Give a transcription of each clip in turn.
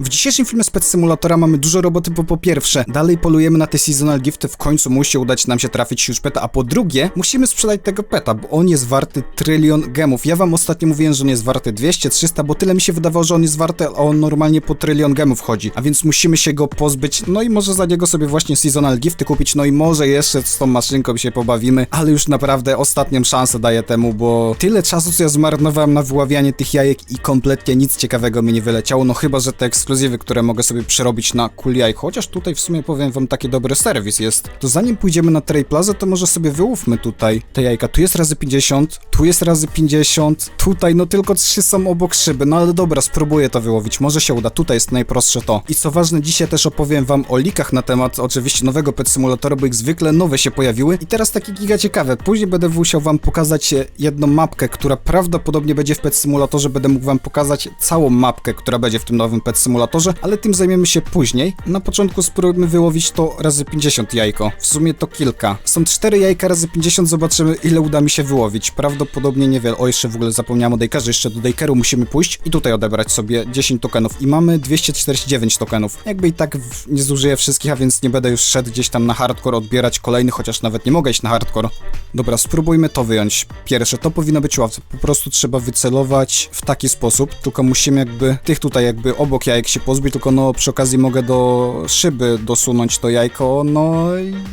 W dzisiejszym filmie z Pet Simulatora mamy dużo roboty, bo po pierwsze, dalej polujemy na te seasonal gifty, w końcu musi udać nam się trafić huge peta, a po drugie, musimy sprzedać tego peta, bo on jest warty trylion gemów. Ja wam ostatnio mówiłem, że on jest warty 200, 300, bo tyle mi się wydawało, że on jest warty, a on normalnie po trylion gemów chodzi, a więc musimy się go pozbyć, no i może za niego sobie właśnie seasonal gifty kupić, no i może jeszcze z tą maszynką się pobawimy, ale już naprawdę ostatnią szansę daję temu, bo tyle czasu, co ja zmarnowałem na wyławianie tych jajek i kompletnie nic ciekawego mi nie wyleciało, no chyba, że te ekskluzywy, które mogę sobie przerobić na cool jaj, chociaż tutaj w sumie powiem wam taki dobry serwis jest. To zanim pójdziemy na Trade Plaza, to może sobie wyłówmy tutaj te jajka. Tu jest razy 50, tu jest razy 50, tutaj no tylko trzy są obok szyby, no ale dobra, spróbuję to wyłowić, może się uda, tutaj jest najprostsze to. I co ważne, dzisiaj też opowiem wam o likach na temat oczywiście nowego Pet Simulatora, bo ich zwykle nowe się pojawiły. I teraz takie giga ciekawe, później będę musiał wam pokazać jedną mapkę, która prawdopodobnie będzie w Pet Simulatorze, będę mógł wam pokazać całą mapkę, która będzie w tym nowym Pet Simulatorze, ale tym zajmiemy się później. Na początku spróbujmy wyłowić to razy 50 jajko. W sumie to kilka. Są 4 jajka razy 50, zobaczymy ile uda mi się wyłowić. Prawdopodobnie niewiele. O, jeszcze w ogóle zapomniałem o Dejkerze, jeszcze do Dejkeru musimy pójść i tutaj odebrać sobie 10 tokenów. I mamy 249 tokenów. Jakby i tak nie zużyję wszystkich, a więc nie będę już szedł gdzieś tam na hardcore odbierać kolejnych, chociaż nawet nie mogę iść na hardcore. Dobra, spróbujmy to wyjąć. Pierwsze, to powinno być łatwe. Po prostu trzeba wycelować w taki sposób, tylko musimy jakby tych tutaj jakby obok jajek się pozbyć, tylko no przy okazji mogę do szyby dosunąć to jajko, no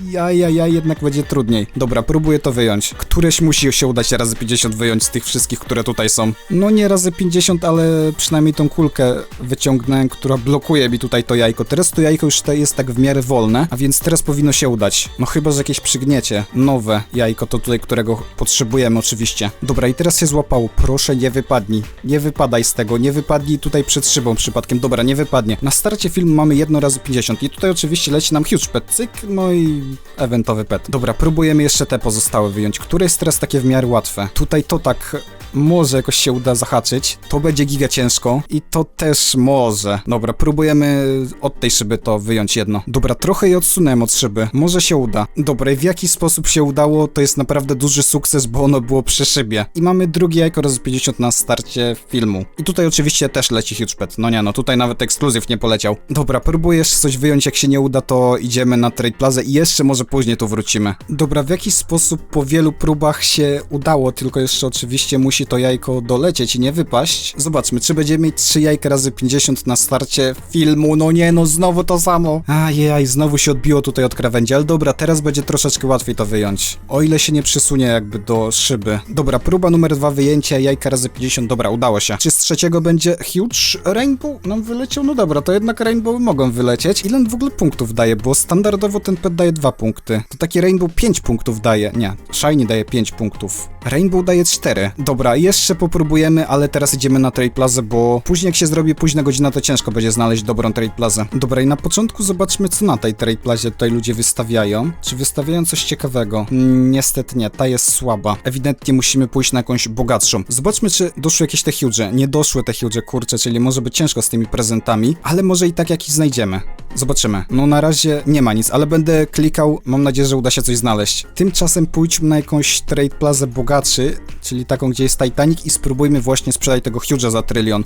ja, ja, ja jednak będzie trudniej. Dobra, próbuję to wyjąć. Któreś musi się udać razy 50 wyjąć z tych wszystkich, które tutaj są. No nie razy 50, ale przynajmniej tą kulkę wyciągnąłem, która blokuje mi tutaj to jajko. Teraz to jajko już jest tak w miarę wolne, a więc teraz powinno się udać. No chyba, że jakieś przygniecie. Nowe jajko to tutaj, którego potrzebujemy oczywiście. Dobra, i teraz się złapało. Proszę, nie wypadnij. Nie wypadaj z tego, nie wypadnij tutaj przed szybą przypadkiem. Dobra, nie wypadnie. Na starcie filmu mamy jedno razy 50 i tutaj oczywiście leci nam huge pet, cyk, no i eventowy pet. Dobra, próbujemy jeszcze te pozostałe wyjąć. Które jest teraz takie w miarę łatwe? Tutaj to tak może jakoś się uda zahaczyć. To będzie giga ciężko i to też może. Dobra, próbujemy od tej szyby to wyjąć jedno. Dobra, trochę je odsunąłem od szyby. Może się uda. Dobra, i w jaki sposób się udało, to jest naprawdę duży sukces, bo ono było przy szybie. I mamy drugie jajko razy 50 na starcie filmu. I tutaj oczywiście też leci pet. No nie no, tutaj nawet ekskluzyw nie poleciał. Dobra, próbujesz coś wyjąć, jak się nie uda, to idziemy na Trade Plaza i jeszcze może później tu wrócimy. Dobra, w jaki sposób po wielu próbach się udało, tylko jeszcze oczywiście musi to jajko dolecieć i nie wypaść. Zobaczmy, czy będziemy mieć 3 jajka razy 50 na starcie filmu. No nie, no znowu to samo. Ajaj, znowu się odbiło tutaj od krawędzi, ale dobra, teraz będzie troszeczkę łatwiej to wyjąć. O ile się nie przesunie jakby do szyby. Dobra, próba numer dwa wyjęcia jajka razy 50, dobra, udało się. Czy z trzeciego będzie huge rainbow? Nam wyleciał? No dobra, to jednak rainbow mogą wylecieć. Ile on w ogóle punktów daje? Bo standardowo ten pet daje 2 punkty. To taki rainbow 5 punktów daje. Nie, shiny daje 5 punktów. Rainbow daje 4. Dobra, jeszcze popróbujemy, ale teraz idziemy na Trade Plaza, bo później jak się zrobi późna godzina, to ciężko będzie znaleźć dobrą Trade Plazę. Dobra, i na początku zobaczmy, co na tej Trade Plazie tutaj ludzie wystawiają. Czy wystawiają coś ciekawego? Mm, niestety nie, ta jest słaba. Ewidentnie musimy pójść na jakąś bogatszą. Zobaczmy, czy doszły jakieś te huge. Nie doszły te huge, kurczę, czyli może być ciężko z tymi prezentami, ale może i tak jakiś znajdziemy. Zobaczymy. No na razie nie ma nic, ale będę klikał, mam nadzieję, że uda się coś znaleźć. Tymczasem pójdźmy na jakąś Trade Plazę bogaczy, czyli taką, gdzie jest Titanic i spróbujmy właśnie sprzedać tego huge'a za trylion.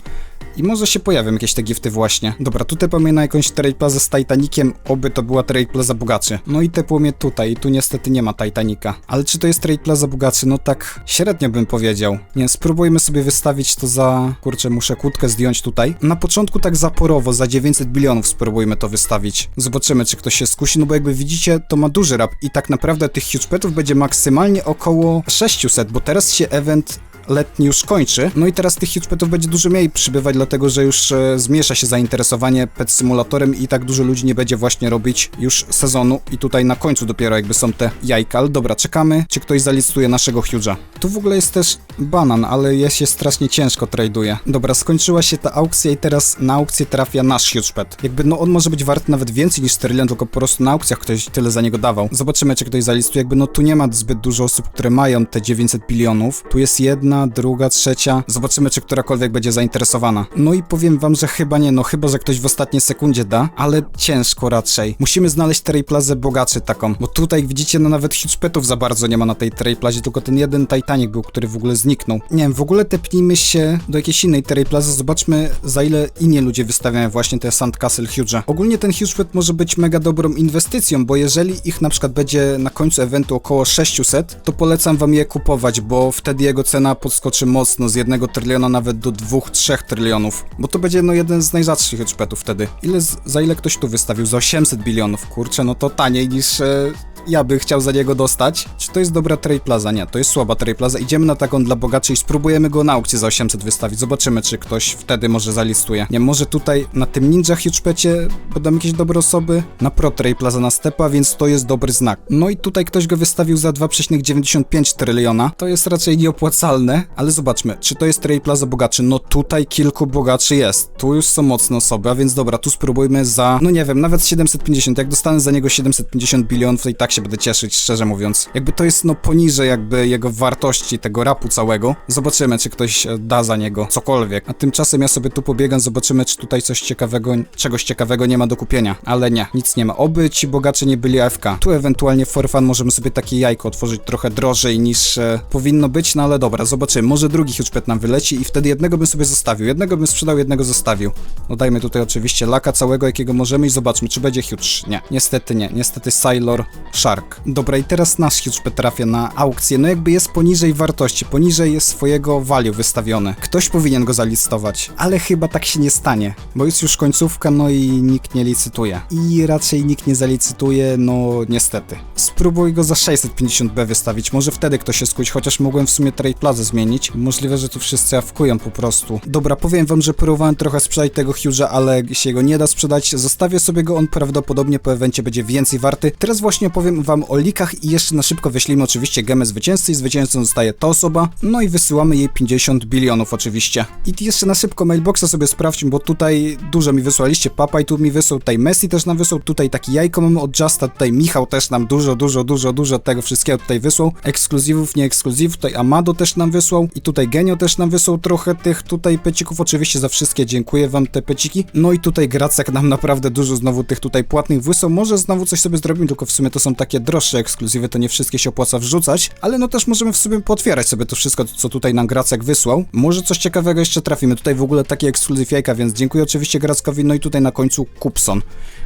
I może się pojawią jakieś te gifty właśnie. Dobra, tutaj na jakąś Trade Plaza z Titaniciem, oby to była Trade Plaza bogaczy. No i tepło mnie tutaj, tu niestety nie ma Titanica. Ale czy to jest Trade Plaza bogaczy? No tak średnio bym powiedział. Nie, spróbujmy sobie wystawić to za... Kurczę, muszę kłódkę zdjąć tutaj. Na początku tak zaporowo, za 900 bilionów spróbujmy to wystawić. Zobaczymy, czy ktoś się skusi, no bo jakby widzicie, to ma duży rap i tak naprawdę tych huge petów będzie maksymalnie około 600, bo teraz się event letni już kończy. No i teraz tych huge petów będzie dużo mniej przybywać, dlatego że już e, zmniejsza się zainteresowanie pet simulatorem i tak dużo ludzi nie będzie właśnie robić już sezonu i tutaj na końcu dopiero jakby są te jajka. Ale dobra, czekamy, czy ktoś zalistuje naszego huge'a. Tu w ogóle jest też banan, ale je się strasznie ciężko traduje. Dobra, skończyła się ta aukcja i teraz na aukcję trafia nasz huge pet. Jakby no on może być wart nawet więcej niż trylion, tylko po prostu na aukcjach ktoś tyle za niego dawał. Zobaczymy, czy ktoś zalistuje. Jakby no tu nie ma zbyt dużo osób, które mają te 900 bilionów. Tu jest jedna, jedna, druga, trzecia. Zobaczymy, czy którakolwiek będzie zainteresowana. No i powiem wam, że chyba nie, no chyba, że ktoś w ostatniej sekundzie da, ale ciężko raczej. Musimy znaleźć Trejplazę bogaczy taką, bo tutaj widzicie, no nawet huge petów za bardzo nie ma na tej Trejplazie, tylko ten jeden Titanic był, który w ogóle zniknął. Nie wiem, w ogóle tepnijmy się do jakiejś innej Trejplazy, zobaczmy za ile inni ludzie wystawiają właśnie te Sandcastle Huge. Ogólnie ten huge pet może być mega dobrą inwestycją, bo jeżeli ich na przykład będzie na końcu eventu około 600, to polecam wam je kupować, bo wtedy jego cena podskoczy mocno z 1 tryliona nawet do 2-3 trylionów, bo to będzie no jeden z najrzadszych huge petów wtedy. Ile z, za ile ktoś tu wystawił? Za 800 bilionów, kurczę, no to taniej niż e, ja bym chciał za niego dostać. Czy to jest dobra trade plaza? Nie, to jest słaba trade plaza. Idziemy na taką dla bogaczy i spróbujemy go na aukcji za 800 wystawić. Zobaczymy, czy ktoś wtedy może zalistuje. Nie, może tutaj na tym Ninja Huge Pecie będą jakieś dobre osoby. Na Pro Trade Plaza na stepa, więc to jest dobry znak. No i tutaj ktoś go wystawił za 2,95 tryliona. To jest raczej nieopłacalne, ale zobaczmy, czy to jest Trade Plaza bogaczy. No tutaj kilku bogaczy jest. Tu już są mocne osoby, a więc dobra, tu spróbujmy za, no nie wiem, nawet 750. Jak dostanę za niego 750 bilionów, to i tak się będę cieszyć, szczerze mówiąc. Jakby to jest no poniżej jakby jego wartości, tego rapu całego. Zobaczymy, czy ktoś e, da za niego cokolwiek. A tymczasem ja sobie tu pobiegam, zobaczymy, czy tutaj coś ciekawego, czegoś ciekawego nie ma do kupienia. Ale nie, nic nie ma. Oby ci bogacze nie byli AFK. Tu ewentualnie for fun możemy sobie takie jajko otworzyć trochę drożej niż e, powinno być, no ale dobra, zobaczymy. Może drugi huge pet nam wyleci i wtedy jednego bym sobie zostawił. Jednego bym sprzedał, jednego zostawił. No dajmy tutaj oczywiście laka całego, jakiego możemy i zobaczmy, czy będzie huge. Nie, niestety nie. Niestety Sailor Shark. Dobra, i teraz nasz huge trafia na aukcję. No jakby jest poniżej wartości, poniżej swojego value wystawiony. Ktoś powinien go zalistować, ale chyba tak się nie stanie, bo jest już końcówka, no i nikt nie licytuje. I raczej nikt nie zalicytuje, no niestety. Spróbuj go za 650B wystawić, może wtedy ktoś się skuć, chociaż mogłem w sumie Trade Plaza zmienić. Możliwe, że tu wszyscy awkują po prostu. Dobra, powiem wam, że próbowałem trochę sprzedać tego Huge'a, ale się go nie da sprzedać. Zostawię sobie go, on prawdopodobnie po evencie będzie więcej warty. Teraz właśnie opowiem wam o likach i jeszcze na szybko wyślimy oczywiście gemę zwycięzcy i zwycięzcą zostaje ta osoba. No i wysyłamy jej 50 bilionów oczywiście. I jeszcze na szybko mailboxa sobie sprawdźmy, bo tutaj dużo mi wysłaliście. Papaj tu mi wysłał, tutaj Messi też nam wysłał, tutaj taki jajko mamy od Justa, tutaj Michał też nam dużo, dużo, dużo, dużo tego wszystkiego tutaj wysłał. Ekskluzywów, nie ekskluzywów, tutaj Amado też nam wysłał i tutaj Genio też nam wysłał trochę tych tutaj pecików. Oczywiście za wszystkie dziękuję wam te peciki. No i tutaj Gracek nam naprawdę dużo znowu tych tutaj płatnych wysłał. Może znowu coś sobie zrobimy, tylko w sumie to są takie droższe ekskluzywy, to nie wszystkie się opłaca wrzucać, ale no też możemy w sobie potwierać sobie to wszystko, co tutaj nam Gracek wysłał. Może coś ciekawego jeszcze trafimy. Tutaj w ogóle taki ekskluzyw jajka, więc dziękuję oczywiście Grackowi, no i tutaj na końcu Kupson.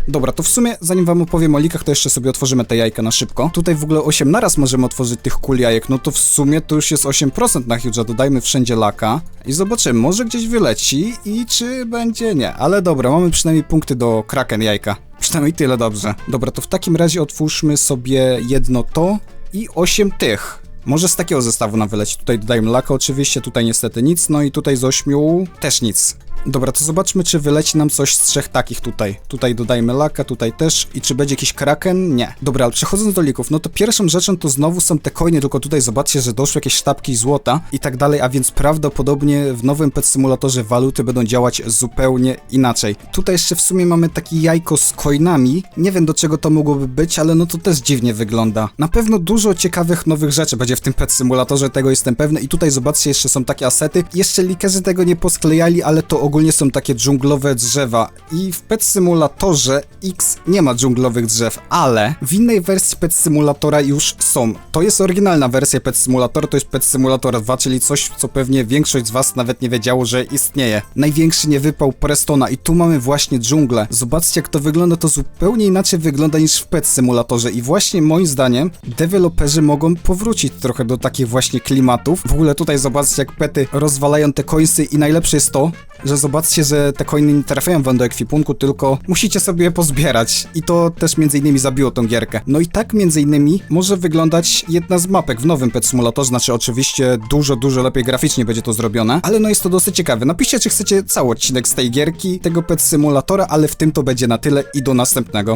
Dobra, to w sumie zanim wam opowiem o likach, to jeszcze sobie otworzymy te jajka na szybko. Tutaj w ogóle 8 naraz możemy otworzyć tych kul jajek, no to w sumie to już jest 8% na Huge'a, dodajmy wszędzie laka i zobaczymy, może gdzieś wyleci i czy będzie nie. Ale dobra, mamy przynajmniej punkty do Kraken jajka. Przynajmniej tyle dobrze. Dobra, to w takim razie otwórzmy sobie jedno to i 8 tych. Może z takiego zestawu nam wyleci. Tutaj dodajmy laka oczywiście, tutaj niestety nic, no i tutaj z 8 też nic. Dobra, to zobaczmy, czy wyleci nam coś z trzech takich tutaj. Tutaj dodajmy laka, tutaj też. I czy będzie jakiś kraken? Nie. Dobra, ale przechodząc do lików, no to pierwszą rzeczą to znowu są te coiny, tylko tutaj zobaczcie, że doszły jakieś sztabki złota i tak dalej, a więc prawdopodobnie w nowym pet symulatorze waluty będą działać zupełnie inaczej. Tutaj jeszcze w sumie mamy takie jajko z coinami. Nie wiem do czego to mogłoby być, ale no to też dziwnie wygląda. Na pewno dużo ciekawych nowych rzeczy będzie w tym pet symulatorze, tego jestem pewny. I tutaj zobaczcie, jeszcze są takie asety. Jeszcze likerzy tego nie posklejali, ale to ogólnie są takie dżunglowe drzewa. I w pet symulatorze X nie ma dżunglowych drzew, ale w innej wersji pet symulatora już są. To jest oryginalna wersja pet symulatora, to jest pet simulator 2, czyli coś, co pewnie większość z was nawet nie wiedziało, że istnieje. Największy niewypał Prestona i tu mamy właśnie dżunglę. Zobaczcie jak to wygląda, to zupełnie inaczej wygląda niż w pet symulatorze i właśnie moim zdaniem deweloperzy mogą powrócić trochę do takich właśnie klimatów. W ogóle tutaj zobaczcie jak pety rozwalają te końsy i najlepsze jest to, że zobaczcie, że te coiny nie trafiają wam do ekwipunku, tylko musicie sobie je pozbierać. I to też między innymi zabiło tą gierkę. No i tak między innymi może wyglądać jedna z mapek w nowym Pet Simulatorze, znaczy oczywiście dużo, dużo lepiej graficznie będzie to zrobione, ale no jest to dosyć ciekawe. Napiszcie, czy chcecie cały odcinek z tej gierki, tego Pet Simulatora, ale w tym to będzie na tyle i do następnego.